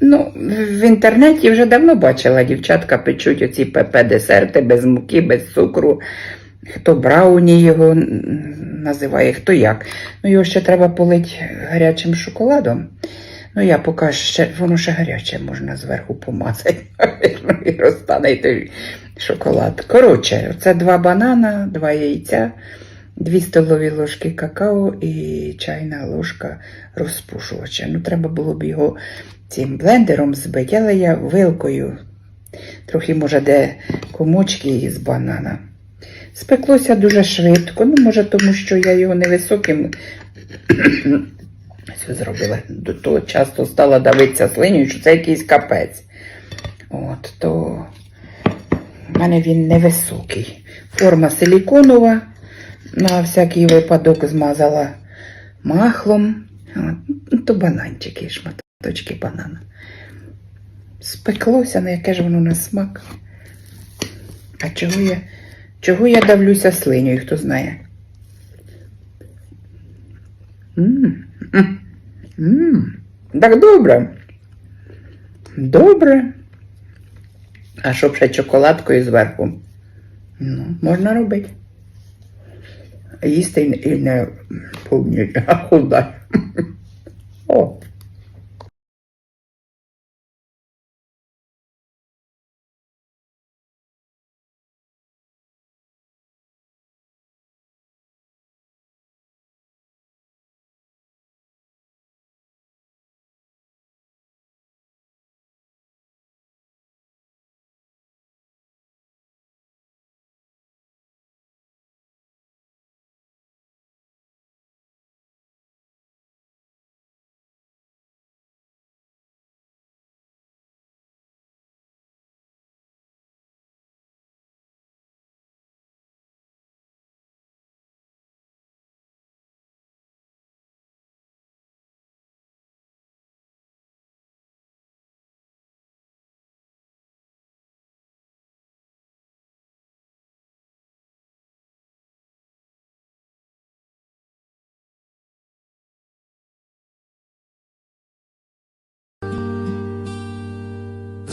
Ну, в інтернеті вже давно бачила, дівчатка печуть оці ПП-десерти без муки, без цукру. Хто брауні його називає, хто як. Ну, його ще треба полити гарячим шоколадом. Ну, я поки ще, воно ще гаряче, можна зверху помазати, і розтане той шоколад. Коротше, це два банана, два яйця, дві столові ложки какао і чайна ложка розпушувача. Ну, треба було б його цим блендером збити, я вилкою, трохи, може, де комочки з банана. Спеклося дуже швидко, ну, може, тому що я його невисоким все зробила. До того часто стала давитися слиню, що це якийсь капець. От, то в мене він невисокий. Форма силіконова. На всякий випадок змазала махлом. От, ну, то бананчики, шматочки банана. Спеклося, на яке ж воно на смак. А чого я, чого я давлюся слиню, хто знає? М, м. Так добре. Добре. А щоб ще чоколадкою зверху. Ну, можна робити. Їсти і не- повнюють, а худай. О.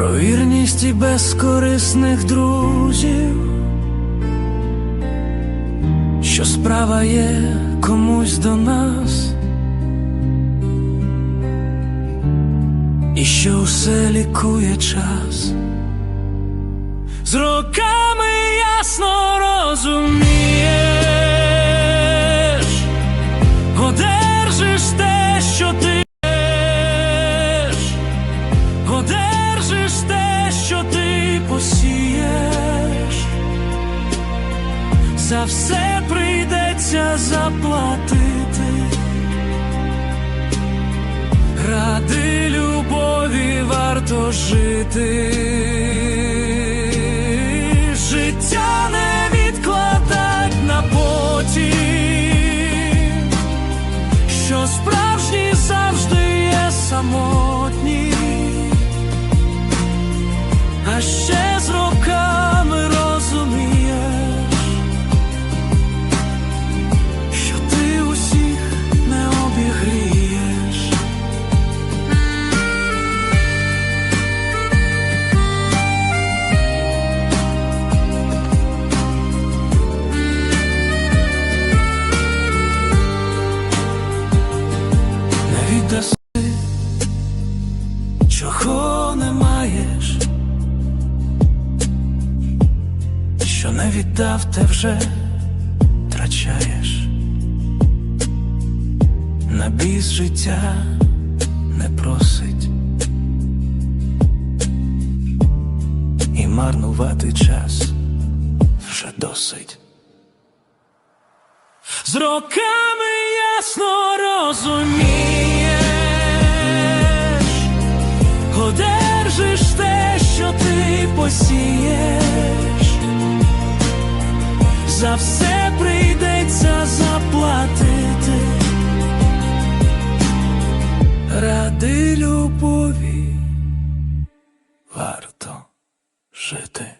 Про вірність і безкорисних друзів, що справа є комусь до нас, і що усе лікує час. З роками ясно розумієш, прийдеться заплатити. Ради любові варто жити. Життя не відкладать на потім що справжні завжди є самотні, віддав, те вже трачаєш, на біс життя не просить і марнувати час вже досить. З роками ясно розумієш, одержиш те, що ти посієш за все прийдеться заплатити, ради любові варто жити.